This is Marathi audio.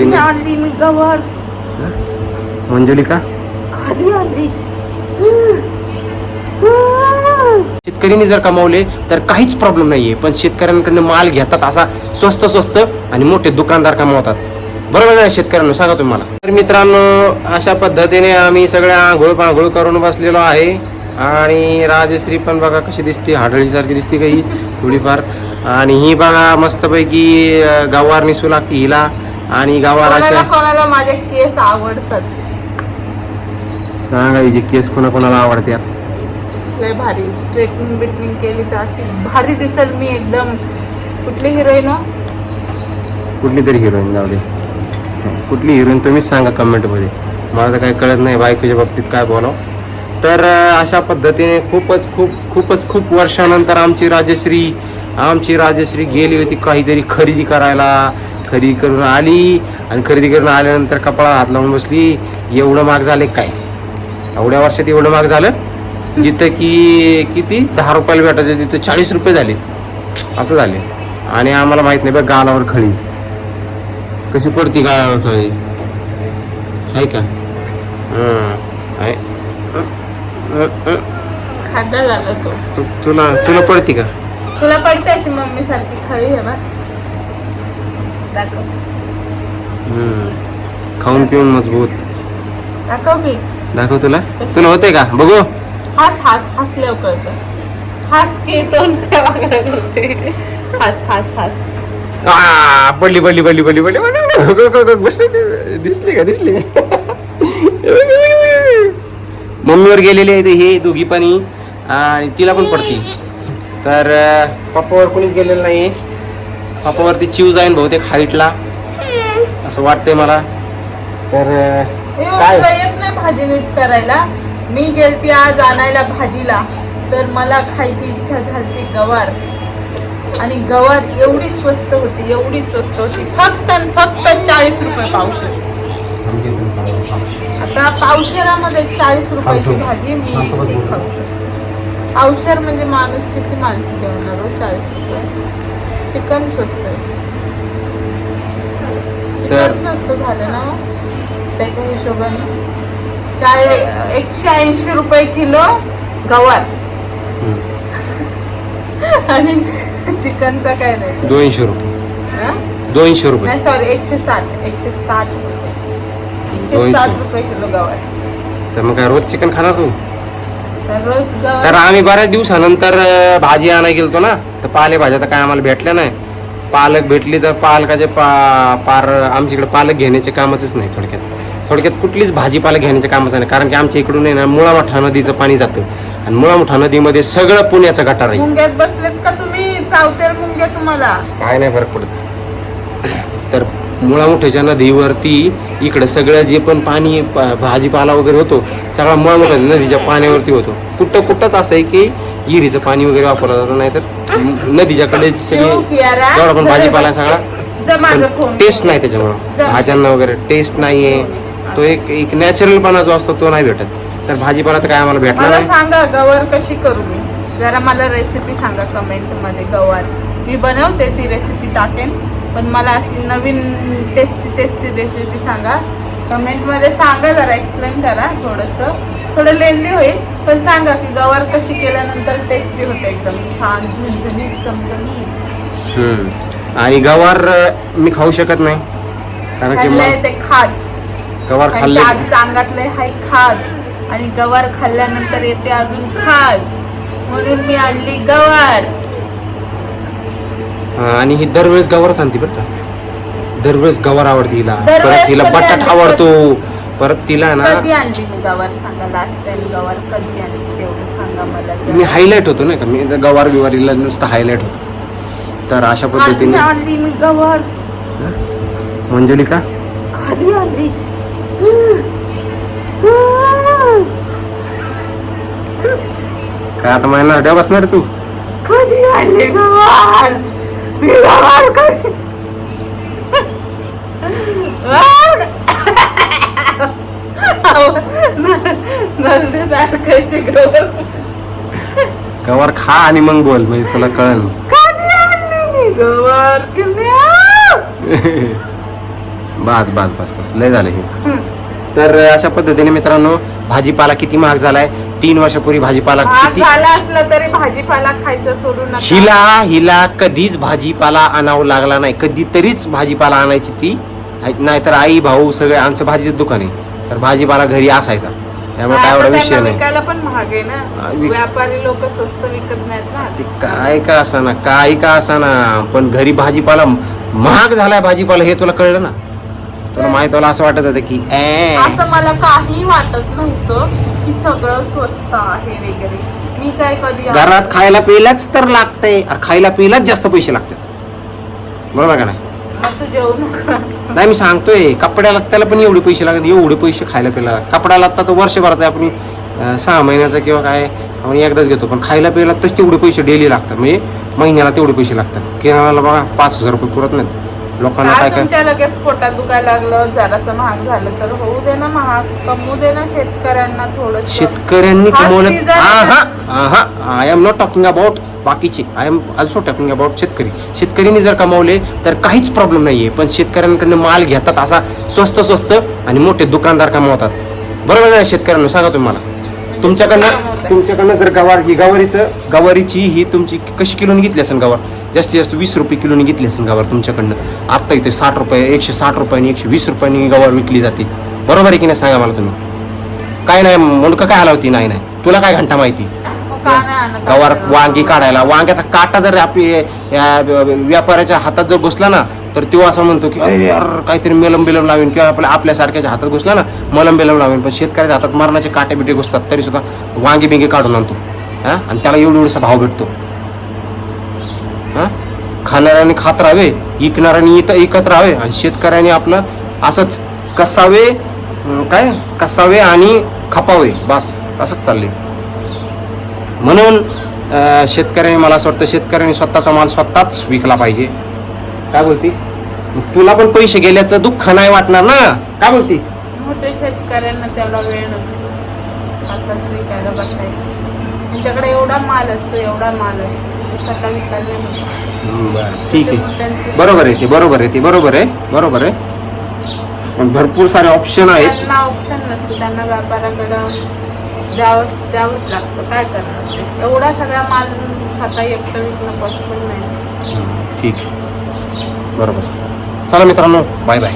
पद्धतीने आणली मी गवार. मंजुलिका? खाली आणली. शेतकऱ्यांनी जर कमावले तर काहीच प्रॉब्लेम नाहीये. पण शेतकऱ्यांकडनं माल घेतात असा स्वस्त स्वस्त आणि मोठे दुकानदार कमावतात. बरोबर आहे शेतकऱ्यांना? सांगा तुम्ही मला. तर मित्रांनो अशा पद्धतीने आम्ही सगळ्या आंघोळ पांघोळ करून बसलेलो आहे. आणि राजश्री पण बघा कशी दिसते हाडळीसारखी दिसते काही थोडीफार. आणि ही बघा मस्तपैकी गवार निसू लागते हिला. आणि गवार कोणाला अशा कोणाला माझे केस आवडतात? सांगा हिचे केस कोणाकोणाला आवडत्यात लय भारी. स्ट्रेटनिंग बिटनिंग केली तर अशी भारी दिसेल मी एकदम. कुठली हिरोईन कुठली तरी हिरोईन जाऊ दे. कुठली हिरोईन तुम्हीच सांगा कमेंटमध्ये मला तर काही कळत नाही बायकोच्या बाबतीत काय बोलाव. तर अं, अशा पद्धतीने खूपच खूप खूपच खूप वर्षानंतर आमची राजश्री आमची राजश्री गेली होती काहीतरी खरेदी करायला. खरेदी करून आली आणि खरेदी करून आल्यानंतर कपाळा हात लावून बसली एवढं माग झाले काय? एवढ्या वर्षात एवढं माग झालं? जिथं की किती? दहा रुपयाला भेटायचं तिथं चाळीस रुपये झाले. असं झाले. आणि आम्हाला माहीत नाही बघ गालावर खळी. कशी पडती गालावर खळी? आहे का? तुला तुला पडती का? तुला पडते अशी मम्मी सारखी खळी आहे बा दाखव हं. खाऊन पिऊन मजबूत दाखव की दाखव तुला तुला होते का बघू हास हास हसल्यावर कळतं हास की तोंड काय वागण्यात होते हास हास हास आ, पडली पडली पडली पडली पडली बसली. दिसली का दिसली मम्मीवर गेलेले आहेत हे दोघी पण आणि तिला पण पडती तर पप्पावर कोणीच गेलेलं नाही पप्पावरती चिव जाईन बहुतेक हाईटला. असं वाटतंय मला. तर काय? येत नाही भाजी नीट करायला? मी गेलती आज आणायला भाजीला. तर मला खायची इच्छा झाली गवार. आणि गवार एवढी स्वस्त होती एवढी स्वस्त होती. फक्त आणि फक्त चाळीस रुपये पावशेर. आता पावशेरामध्ये चाळीस रुपयाची भाजी मी एकटी खाऊ शकते. पावशेर म्हणजे माणूस किती माणसं जेवणार हो चाळीस रुपये? चिकन स्वस्त चिकन स्वस्त झालं ना हो? त्याच्या हिशोबाने. चाय एकशे ऐंशी रुपये किलो गवार. आणि चिकनचा काय रेट दोनशे रुपये? दोनशे रुपये. नाही सॉरी एकशे साठ. एकशे साठ रुपये. साठ किलो गवार. तर मग काय रोज चिकन खाणार तू? तर रोज तर आम्ही बऱ्याच दिवसानंतर भाजी आणायला गेलतो ना. तर पालेभाज्या तर काय आम्हाला भेटल्या नाही. पालक भेटली तर पालकाचे पा पार आमच्याकडे पालक घेण्याचे कामच नाही थोडक्यात. थोडक्यात कुठलीच भाजीपाला घेण्याचे कामच नाही. कारण की आमच्या इकडून आहे ना मुळामठा नदीचं पाणी जातं. आणि मुळामठा नदीमध्ये सगळं पुण्याचं गटार आहे. मुंग्यात बसलेत का तुम्ही? चावतेल मुंग्या तुम्हाला. काय नाही फरक पडत. तर मुळामुठ्याच्या नदीवरती इकडं सगळं जे पण पाणी भाजीपाला वगैरे होतो सगळा मुळामुठ्या नदीच्या पाण्यावरती होतो. कुठं कुठंच असं आहे की विहिरीचं पाणी वगैरे वापरलं जातं नाही तर नदीच्या कडे सगळी? जेवढा पण भाजीपाला सगळा टेस्ट नाही त्याच्यामुळं. भाज्यांना वगैरे टेस्ट नाही आहे तो एक एक नॅचरलपणा जो असतो तो नाही भेटत. तर भाजीपाला तर काय आम्हाला भेटणार नाही. सांगा गवार कशी करू मी? जरा मला रेसिपी सांगा कमेंटमध्ये गवार. मी बनवते ती रेसिपी टाकेन. पण मला अशी नवीन टेस्टी टेस्टी रेसिपी सांगा. कमेंटमध्ये सांगा जरा एक्सप्लेन करा थोडंसं. थोडं लेंदी होईल पण सांगा की गवार कशी केल्यानंतर टेस्टी होते एकदम. छान झणझणीत चमचमीत. हम्म. आणि गवार मी खाऊ शकत नाही. कारण की ते खाज. गवार खाल्ले आधीच अंगातले हाय खाज. आणि गवार खाल्ल्यानंतर येते अजून खाज. म्हणून मी आणली गवार. आणि ही दरवेळेस गवारच आणते बरं का. दरवेळेस गवार आवडते हिला परत हिला बटाट? आवडतो. परत तिला ना कधी आणली मी गवार? सांगा लास्ट टाइम गवार कधी आणली? तेवढं सांगा मला. मी जरा. हायलाइट होतो ना का? मी गवार बिवारीला नुसतं हायलाइट होतो. तर अशा पद्धतीने आणली मी गवार. कधी आणली? काय आता हड्या बसणार तू? कधी आणली गवार? गवार खा आणि मग बोल म्हणजे तुला कळल. गवार बस बस बस बस. लय झालं हे. तर अशा पद्धतीने मित्रांनो भाजीपाला किती महाग झालाय? तीन वर्षापूर्वी भाजीपाला किती झाला असलं तरी भाजीपाला खायचं सोडू नका. हिला हिला कधीच भाजीपाला आणावं लागला नाही. कधीतरीच भाजीपाला आणायची ती नाहीतर आई भाऊ सगळे आमचं भाजीचं दुकान आहे. तर भाजीपाला घरी असायचा. त्यामुळे काय आता एवढा त्यांना विषय नाही. विकायला पण महाग आहे हा, ना विक- व्यापारी लोक स्वस्त विकत नाहीत ना. ते काय का असाना काय का असाना. पण घरी भाजीपाला महाग झालाय भाजीपाला हे तुला कळलं ना? तुला माहीत तुला असं वाटत होतं की असं मला काही वाटत नव्हतं की सगळं स्वस्त आहे वगैरे. मी काय कधी घरात खायला पिलाच तर लागतंय. अरे खायला पिलाच जास्त पैसे लागतात. बरोबर का नाही? नाही मी सांगतोय कपड्याला त्याला पण एवढे पैसे लागतात एवढे पैसे खायला प्यायला लागतात. कपड्याला आता तर वर्षभराचा आपण सहा महिन्याचा किंवा काय आपण एकदाच घेतो. पण खायला प्यायला तसे तेवढे पैसे डेली लागतात. म्हणजे महिन्याला तेवढे पैसे लागतात. किराणाला बघा पाच हजार रुपये पुरत नाहीत. लोकांना काय काय तुमच्या लगेच पोटात दुखायला लागलं जरासं महाग झालं तर होऊ दे ना महाग कमवू दे ना शेतकऱ्यांना थोडं शेतकऱ्यांनी हा कमवलं season हा हा I am not talking about बाकीचे I am also talking about शेतकरी. शेतकऱ्यांनी जर कमावले तर काहीच प्रॉब्लेम नाहीये पण शेतकऱ्यांकडनं माल घेतात असा स्वस्त स्वस्त आणि मोठे दुकानदार कमावतात. बरोबर आहे शेतकऱ्यांना? सांगा तुम्ही मला तुमच्याकडनं तुमच्याकडनं जर गवार ही गवारीचं गवारीची ही तुमची कशी किलोनी घेतली असेल गवार? जास्तीत जास्त वीस रुपये किलोनी घेतली असेल गवार तुमच्याकडनं. आत्ता इथे साठ रुपये एकशे साठ रुपयानी एकशे वीस रुपयांनी गवार विकली जाते. बरोबर आहे की नाही सांगा मला तुम्ही? काय नाही मुंडकं काय हलावती? नाही नाही. तुला काय घंटा माहिती? आणत गवार? वांगी काढायला. वांग्याचा काटा जर आपली व्यापाऱ्याच्या हातात जर घुसला ना तर तो असं म्हणतो की अरे यार काहीतरी मेलम बिलम लावेन किंवा आपल्या आपल्यासारख्याच्या हातात घुसला ना मलम बिलम लावेन. पण शेतकऱ्याच्या हातात मरणाचे काटे बिटे घुसतात तरी सुद्धा वांगी बिंगी काढून आणतो. हा? आणि त्याला एवढा एवढासा भाव भेटतो. हा? खाणाऱ्याने खात राहावे इकणाऱ्याने इथं ऐकत राहावे. आणि शेतकऱ्याने आपलं असंच कसावे काय? कसावे आणि खपावे. बस असंच चाललंय. म्हणून शेतकऱ्याने मला असं वाटतं शेतकऱ्याने स्वतःचा माल स्वतःच विकला पाहिजे. काय बोलती? तुला पण पैसे गेल्याचं दुःख नाही वाटणार ना? काय बोलती? शेतकऱ्यांना तेवढा वेळ नसतो. आताच विकायला त्यांच्याकडे एवढा माल असतो एवढा माल असतो. बसत. ठीक आहे. बरोबर आहे ते बरोबर आहे ते बरोबर आहे बरोबर आहे. पण भरपूर सारे ऑप्शन आहेत. त्यांना ऑप्शन नसतो त्यांना व्यापाऱ्याकडं द्यावंच द्यावंच लागतं. काय करणार ते? एवढा सगळा माल स्वतः एकटं विकणं पॉसिबल नाही. ठीक आहे. बरोबर. चला मित्रांनो बाय बाय